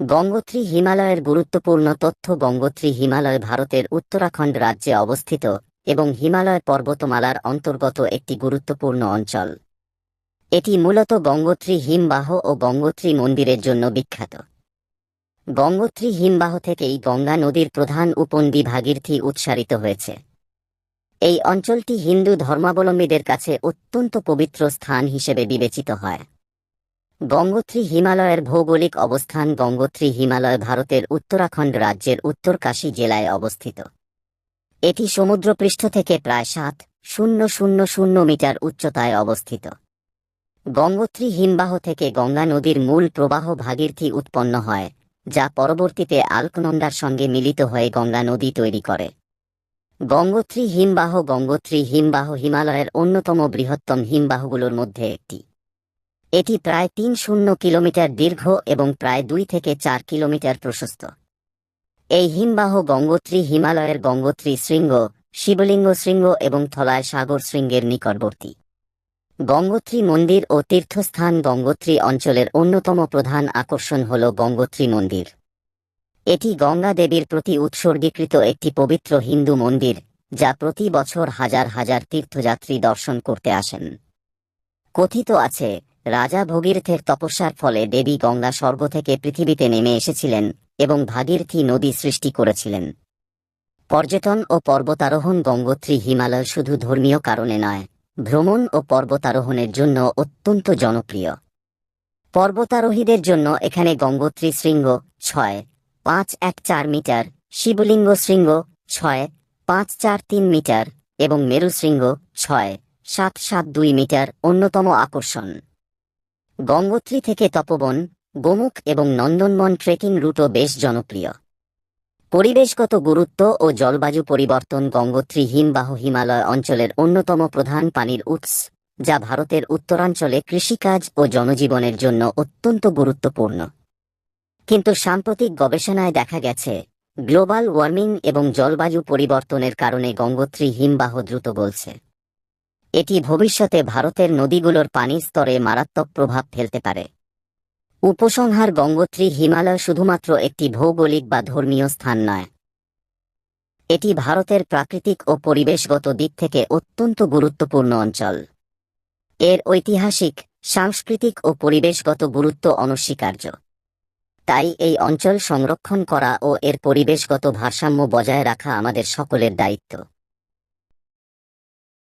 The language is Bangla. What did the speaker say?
গঙ্গোত্রী হিমালয়ের গুরুত্বপূর্ণ তথ্য গঙ্গোত্রী হিমালয় ভারতের উত্তরাখণ্ড রাজ্যে অবস্থিত এবং হিমালয় পর্বতমালার অন্তর্গত একটি গুরুত্বপূর্ণ অঞ্চল। এটি মূলত গঙ্গোত্রী হিমবাহ ও গঙ্গোত্রী মন্দিরের জন্য বিখ্যাত। গঙ্গোত্রী হিমবাহ থেকেই গঙ্গা নদীর প্রধান উপনদী ভাগীরথী উৎসারিত হয়েছে। এই অঞ্চলটি হিন্দু ধর্মাবলম্বীদের কাছে অত্যন্ত পবিত্র স্থান হিসেবে বিবেচিত হয়। গঙ্গোত্রী হিমালয়ের ভৌগোলিক অবস্থান গঙ্গোত্রী হিমালয় ভারতের উত্তরাখণ্ড রাজ্যের উত্তরকাশী জেলায় অবস্থিত। এটি সমুদ্রপৃষ্ঠ থেকে প্রায় সাত, শূন্য শূন্য শূন্য মিটার উচ্চতায় অবস্থিত। গঙ্গোত্রী হিমবাহ থেকে গঙ্গা নদীর মূল প্রবাহ ভাগীরথী উৎপন্ন হয়, যা পরবর্তীতে আলকনন্দার সঙ্গে মিলিত হয়ে গঙ্গা নদী তৈরি করে। গঙ্গোত্রী হিমবাহ গঙ্গোত্রী হিমবাহ হিমালয়ের অন্যতম বৃহত্তম হিমবাহগুলোর মধ্যে একটি। এটি প্রায় তিন শূন্য কিলোমিটার দীর্ঘ এবং প্রায় দুই থেকে চার কিলোমিটার প্রশস্ত। এই হিমবাহ গঙ্গোত্রী হিমালয়ের গঙ্গোত্রী শৃঙ্গ, শিবলিঙ্গ শৃঙ্গ এবং থলায় সাগর শৃঙ্গের নিকটবর্তী। গঙ্গোত্রী মন্দির ও তীর্থস্থান গঙ্গোত্রী অঞ্চলের অন্যতম প্রধান আকর্ষণ হল গঙ্গোত্রী মন্দির। এটি গঙ্গা দেবীর প্রতি উৎসর্গীকৃত একটি পবিত্র হিন্দু মন্দির, যা প্রতি বছর হাজার হাজার তীর্থযাত্রী দর্শন করতে আসেন। কথিত আছে রাজা ভগীরথের তপস্যার ফলে দেবী গঙ্গা স্বর্গ থেকে পৃথিবীতে নেমে এসেছিলেন এবং ভাগীরথী নদী সৃষ্টি করেছিলেন। পর্যটন ও পর্বতারোহণ গঙ্গোত্রী হিমালয় শুধু ধর্মীয় কারণে নয়, ভ্রমণ ও পর্বতারোহণের জন্য অত্যন্ত জনপ্রিয়। পর্বতারোহীদের জন্য এখানে গঙ্গোত্রী শৃঙ্গ ছয়, পাঁচ এক চার মিটার, শিবলিঙ্গ শৃঙ্গ ছয়, পাঁচ চার তিন মিটার এবং মেরু শৃঙ্গ ছয়, সাত সাত দুই মিটার অন্যতম আকর্ষণ। গঙ্গোত্রী থেকে তপবন, গোমুখ এবং নন্দনবন ট্রেকিং রুটও বেশ জনপ্রিয়। পরিবেশগত গুরুত্ব ও জলবায়ু পরিবর্তন গঙ্গোত্রী হিমবাহ হিমালয় অঞ্চলের অন্যতম প্রধান পানির উৎস, যা ভারতের উত্তরাঞ্চলে কৃষিকাজ ও জনজীবনের জন্য অত্যন্ত গুরুত্বপূর্ণ। কিন্তু সাম্প্রতিক গবেষণায় দেখা গেছে, গ্লোবাল ওয়ার্মিং এবং জলবায়ু পরিবর্তনের কারণে গঙ্গোত্রী হিমবাহ দ্রুত গলছে। এটি ভবিষ্যতে ভারতের নদীগুলোর পানির স্তরে মারাত্মক প্রভাব ফেলতে পারে। উপসংহার গঙ্গোত্রী হিমালয় শুধুমাত্র একটি ভৌগোলিক বা ধর্মীয় স্থান নয়। এটি ভারতের প্রাকৃতিক ও পরিবেশগত দিক থেকে অত্যন্ত গুরুত্বপূর্ণ অঞ্চল। এর ঐতিহাসিক, সাংস্কৃতিক ও পরিবেশগত গুরুত্ব অনস্বীকার্য। তাই এই অঞ্চল সংরক্ষণ করা ও এর পরিবেশগত ভারসাম্য বজায় রাখা আমাদের সকলের দায়িত্ব।